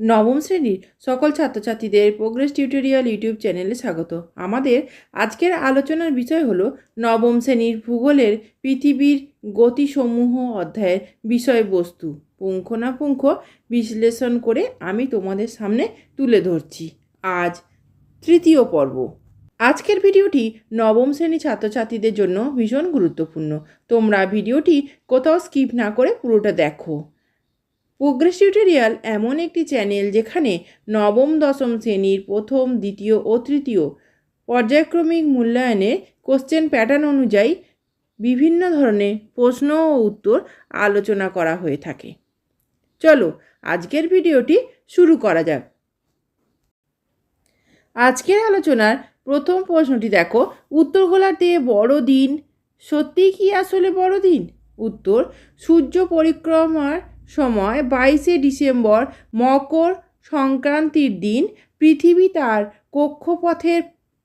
নবম শ্রেণির সকল ছাত্রছাত্রীদের প্রোগ্রেস টিউটোরিয়াল ইউটিউব চ্যানেলে স্বাগত। আমাদের আজকের আলোচনার বিষয় হলো নবম শ্রেণির ভূগোলের পৃথিবীর গতিসমূহ অধ্যায়ের বিষয়বস্তু। পুঙ্খানুপুঙ্খ বিশ্লেষণ করে আমি তোমাদের সামনে তুলে ধরছি। আজ তৃতীয় পর্ব। আজকের ভিডিওটি নবম শ্রেণি ছাত্রছাত্রীদের জন্য ভীষণ গুরুত্বপূর্ণ। তোমরা ভিডিওটি কোথাও স্কিপ না করে পুরোটা দেখো। প্রোগ্রেস টিউটোরিয়াল এমন একটি চ্যানেল যেখানে নবম, দশম শ্রেণির প্রথম, দ্বিতীয় ও তৃতীয় পর্যায়ক্রমিক মূল্যায়নে কোশ্চেন প্যাটার্ন অনুযায়ী বিভিন্ন ধরনের প্রশ্ন ও উত্তর আলোচনা করা হয়ে থাকে। চলো আজকের ভিডিওটি শুরু করা যাক। আজকের আলোচনার প্রথম প্রশ্নটি দেখো, উত্তর গোলার্ধে বড় দিন সত্যি কি আসলে বড় দিন? উত্তর, সূর্য পরিক্রমার সময় বাইশে ডিসেম্বর মকর সংক্রান্তির দিন পৃথিবী তার কক্ষপথের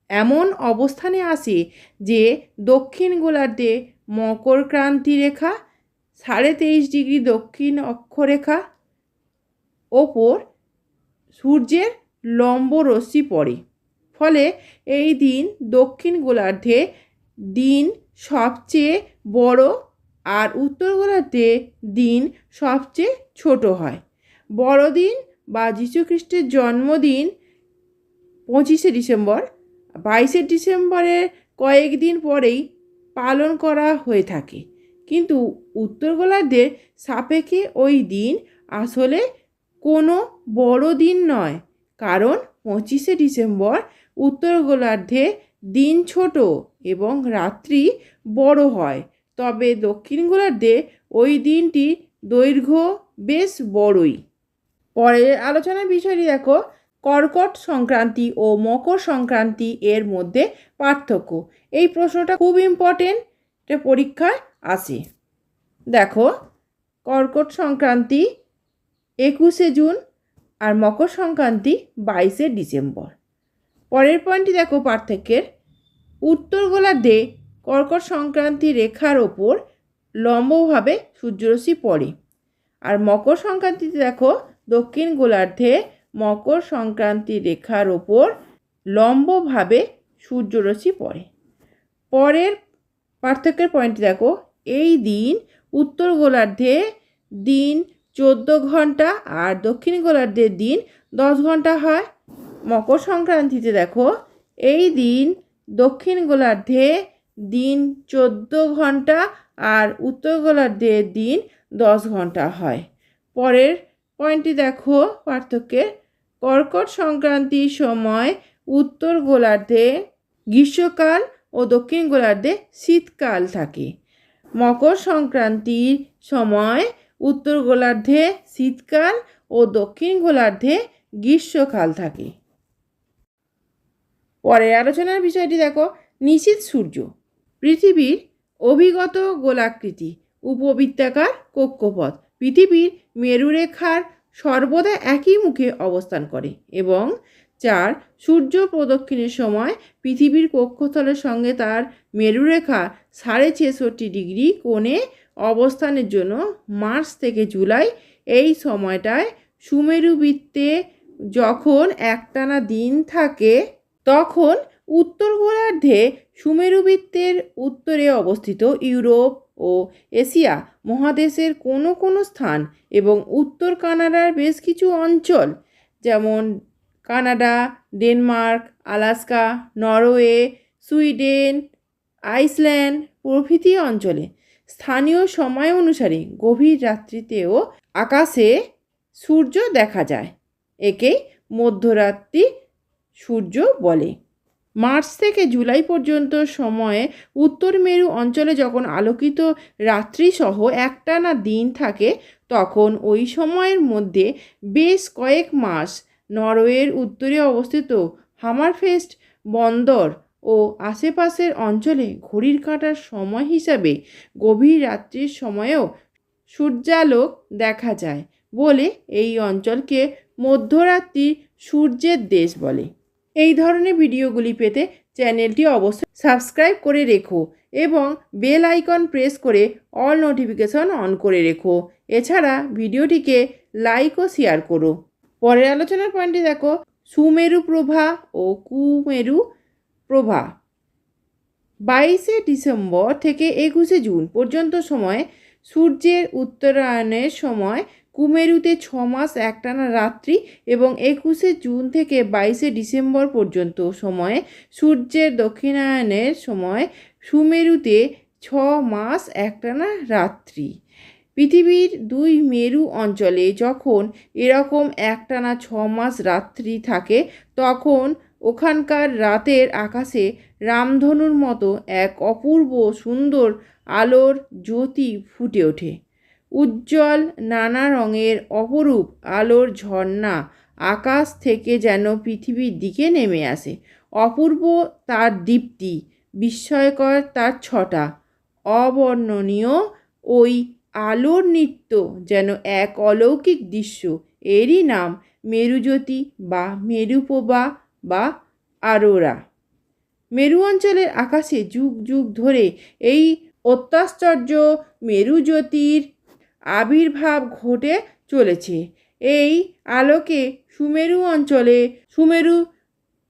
এমন অবস্থানে আসে যে দক্ষিণ গোলার্ধে মকর ক্রান্তি রেখা, সাড়ে তেইশ ডিগ্রি দক্ষিণ অক্ষরেখা ওপর সূর্যের লম্ব রশ্মি পড়ে। ফলে এই দিন দক্ষিণ গোলার্ধে দিন সবচেয়ে বড় আর উত্তর গোলার্ধে দিন সবচেয়ে ছোট হয়। বড়দিন বা যীশুখ্রিস্টের জন্মদিন পঁচিশে ডিসেম্বর। বাইশে ডিসেম্বরের কয়েকদিন পরেই পালন করা হয়ে থাকে। কিন্তু উত্তর গোলার্ধের সাপেক্ষে ওই দিন আসলে কোনো বড় দিন নয়। কারণ পঁচিশে ডিসেম্বর উত্তর গোলার্ধে দিন ছোট এবং রাত্রি বড় হয়। তবে দক্ষিণ গোলার্ধে ওই দিনটি দৈর্ঘ্য বেশ বড়ই। পরের আলোচনার বিষয়টি দেখো। কর্কট সংক্রান্তি ও মকর সংক্রান্তি এর মধ্যে পার্থক্য। এই প্রশ্নটা খুব ইম্পর্টেন্ট পরীক্ষায় আসে। দেখো, কর্কট সংক্রান্তি একুশে জুন আর মকর সংক্রান্তি বাইশে ডিসেম্বর। পরের পয়েন্টটি দেখো পার্থক্যের। উত্তর গোলার্ধে কর্কট সংক্রান্তি রেখার ওপর লম্বভাবে সূর্যরশ্মি পড়ে। আর মকর সংক্রান্তিতে দেখো, দক্ষিণ গোলার্ধে মকর সংক্রান্তি রেখার ওপর লম্বভাবে সূর্যরশ্মি পড়ে। পরের পার্থক্যের পয়েন্টটি দেখো, এই দিন উত্তর গোলার্ধে দিন চোদ্দ ঘণ্টা আর দক্ষিণ গোলার্ধের দিন দশ ঘণ্টা হয়। মকর সংক্রান্তিতে দেখো, এই দিন দক্ষিণ গোলার্ধে দিন চোদ্দ ঘণ্টা আর উত্তর গোলার্ধের দিন দশ ঘণ্টা হয়। পরের পয়েন্টটি দেখো পার্থক্যের কর্কট সংক্রান্তির সময় উত্তর গোলার্ধে গ্রীষ্মকাল ও দক্ষিণ গোলার্ধে শীতকাল থাকে। মকর সংক্রান্তির সময় উত্তর গোলার্ধে শীতকাল ও দক্ষিণ গোলার্ধে গ্রীষ্মকাল থাকে। পরের আলোচনার বিষয়টি দেখো। নিশীত সূর্য পৃথিবীর অভিগত গোলাকৃতি, উপবৃত্তাকার কক্ষপথ। পৃথিবীর মেরুরেখার সর্বদা একই মুখে অবস্থান করে এবং চার সূর্য প্রদক্ষিণের সময় পৃথিবীর কক্ষতলের সঙ্গে তার মেরুরেখা সাড়ে ছেষট্টি ডিগ্রি কোণে অবস্থানের জন্য মার্চ থেকে জুলাই এই সময়টায় সুমেরু বৃত্তে যখন একটানা দিন থাকে, তখন উত্তর গোলার্ধে সুমেরুবৃত্তের উত্তরে অবস্থিত ইউরোপ ও এশিয়া মহাদেশের কোনো কোনো স্থান এবং উত্তর কানাডার বেশ কিছু অঞ্চল, যেমন Canada, Denmark, Alaska, Norway, Sweden, Iceland প্রভৃতি অঞ্চলে স্থানীয় সময় অনুসারে গভীর রাত্রিতেও আকাশে সূর্য দেখা যায়। একেই মধ্যরাত্রি সূর্য বলে। মার্চ থেকে জুলাই পর্যন্ত সময়ে উত্তর মেরু অঞ্চলে যখন আলোকিত রাত্রিসহ একটানা দিন থাকে, তখন ওই সময়ের মধ্যে বেশ কয়েক মাস নরওয়ের উত্তরে অবস্থিত হামারফেস্ট বন্দর ও আশেপাশের অঞ্চলে ঘড়ির কাঁটার সময় হিসাবে গভীর রাত্রির সময়েও সূর্যালোক দেখা যায় বলে এই অঞ্চলকে মধ্যরাত্রি সূর্যের দেশ বলে। এই ধরনের ভিডিওগুলি পেতে চ্যানেলটি অবশ্যই সাবস্ক্রাইব করে রেখো এবং বেল আইকন প্রেস করে অল নোটিফিকেশন অন করে রেখো। এছাড়া ভিডিওটিকে লাইক ও শেয়ার করো। পরের আলোচনার পয়েন্টে দেখো, সুমেরু প্রভা ও কুমেরু প্রভা। বাইশে ডিসেম্বর থেকে একুশে জুন পর্যন্ত সময় সূর্যের উত্তরায়ণের সময় কুমেরুতে ছ মাস, একটানা রাত্রি এবং একুশে জুন থেকে বাইশে ডিসেম্বর পর্যন্ত সময়ে সূর্যের দক্ষিণায়নের সময় সুমেরুতে ছ মাস, একটানা রাত্রি। পৃথিবীর দুই মেরু অঞ্চলে যখন এরকম একটানা ছ মাস রাত্রি থাকে, তখন ওখানকার রাতের আকাশে রামধনুর মতো এক অপূর্ব সুন্দর আলোর জ্যোতি ফুটে ওঠে। উজ্জ্বল নানা রঙের অপরূপ আলোর ঝর্ণা আকাশ থেকে যেন পৃথিবীর দিকে নেমে আসে। অপূর্ব তার দীপ্তি, বিস্ময়কর তার ছটা। অবর্ণনীয় ওই আলোর নৃত্য যেন এক অলৌকিক দৃশ্য। এরই নাম মেরুজ্যোতি বা মেরুপ্রভা বা আরোরা। মেরু অঞ্চলের আকাশে যুগ যুগ ধরে এই অত্যাশ্চর্য মেরুজ্যোতির আবির্ভাব ঘটে চলেছে। এই আলোকে সুমেরু অঞ্চলে সুমেরু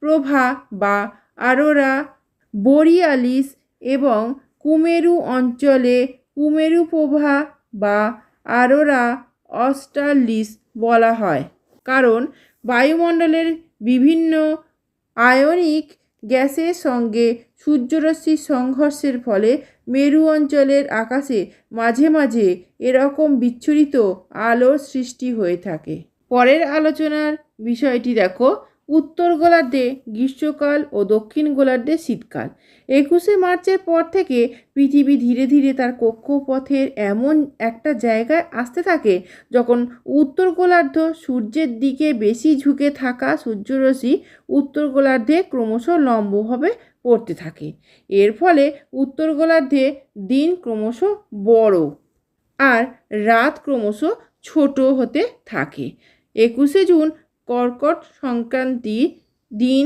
প্রভা বা আরোরা, বরিয়ালিস এবং কুমেরু অঞ্চলে কুমেরু প্রভা বা আরোরা অস্টারলিস বলা হয়। কারণ বায়ুমণ্ডলের বিভিন্ন আয়নিক গ্যাসের সঙ্গে সূর্যরশ্মির সংঘর্ষের ফলে মেরু অঞ্চলের আকাশে মাঝে মাঝে এরকম বিচ্ছুরিত আলোর সৃষ্টি হয়ে থাকে। পরের আলোচনার বিষয়টি দেখো। উত্তর গোলার্ধে গ্রীষ্মকাল ও দক্ষিণ গোলার্ধে শীতকাল। একুশে মার্চের পর থেকে পৃথিবী ধীরে ধীরে তার কক্ষপথের এমন একটা জায়গায় আসতে থাকে যখন উত্তর গোলার্ধ সূর্যের দিকে বেশি ঝুঁকে থাকা সূর্যরশ্মি উত্তর গোলার্ধে ক্রমশ লম্বভাবে পড়তে থাকে। এর ফলে উত্তর গোলার্ধে দিন ক্রমশ বড় আর রাত ক্রমশ ছোট হতে থাকে। একুশে জুন কর্কট সংক্রান্তি দিন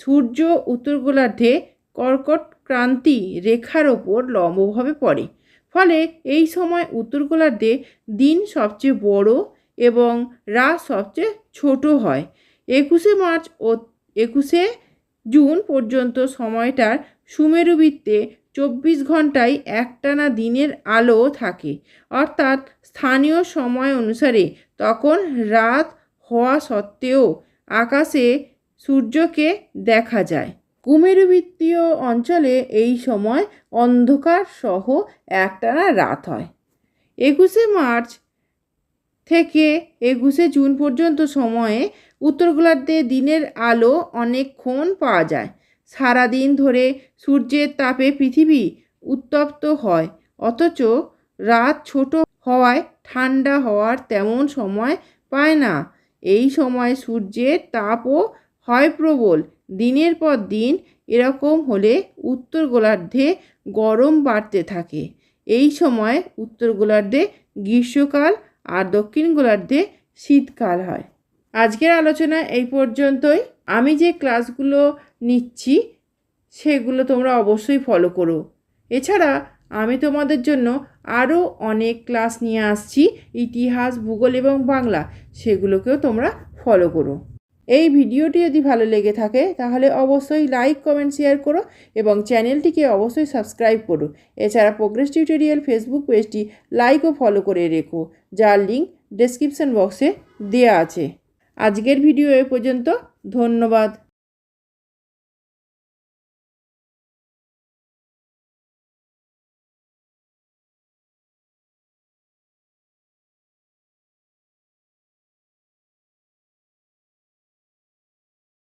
সূর্য উত্তর গোলার্ধে কর্কট ক্রান্তি রেখার ওপর লম্বভাবে পড়ে। ফলে এই সময় উত্তর গোলার্ধে দিন সবচেয়ে বড় এবং রাত সবচেয়ে ছোট হয়। একুশে মার্চ ও একুশে জুন পর্যন্ত সময়টার সুমেরুবৃত্তে চব্বিশ ঘন্টায় একটানা দিনের আলো থাকে। অর্থাৎ স্থানীয় সময় অনুসারে তখন রাত হওয়া সত্ত্বেও আকাশে সূর্যকে দেখা যায়। কুমেরুবৃত্তীয় অঞ্চলে এই সময় অন্ধকার সহ একটানা রাত হয়। একুশে মার্চ থেকে একুশে জুন পর্যন্ত সময়ে উত্তর গোলার্ধে দিনের আলো অনেকক্ষণ পাওয়া যায়। সারাদিন ধরে সূর্যের তাপে পৃথিবী উত্তপ্ত হয়। অথচ রাত ছোট হওয়ায় ঠান্ডা হওয়ার তেমন সময় পায় না। এই সময় সূর্যের তাপও হয় প্রবল। দিনের পর দিন এরকম হলে উত্তর গোলার্ধে গরম বাড়তে থাকে। এই সময় উত্তর গোলার্ধে গ্রীষ্মকাল আর দক্ষিণ গোলার্ধে শীতকাল হয়। আজকের আলোচনা এই পর্যন্তই। আমি যে ক্লাসগুলো নিচ্ছি, সেগুলো তোমরা অবশ্যই ফলো করো। এছাড়া আমি তোমাদের জন্য আরও অনেক ক্লাস নিয়ে আসছি, ইতিহাস, ভূগোল এবং বাংলা। সেগুলোকেও তোমরা ফলো করো। এই ভিডিওটি যদি ভালো লেগে থাকে, তাহলে অবশ্যই লাইক কমেন্ট শেয়ার করো এবং চ্যানেলটিকে অবশ্যই সাবস্ক্রাইব করো। এছাড়া প্রোগ্রেস টিউটোরিয়াল ফেসবুক পেজটি লাইক ও ফলো করে রেখো, যার লিঙ্ক ডেসক্রিপশন বক্সে দেওয়া আছে। আজকের ভিডিও এ পর্যন্ত, ধন্যবাদ।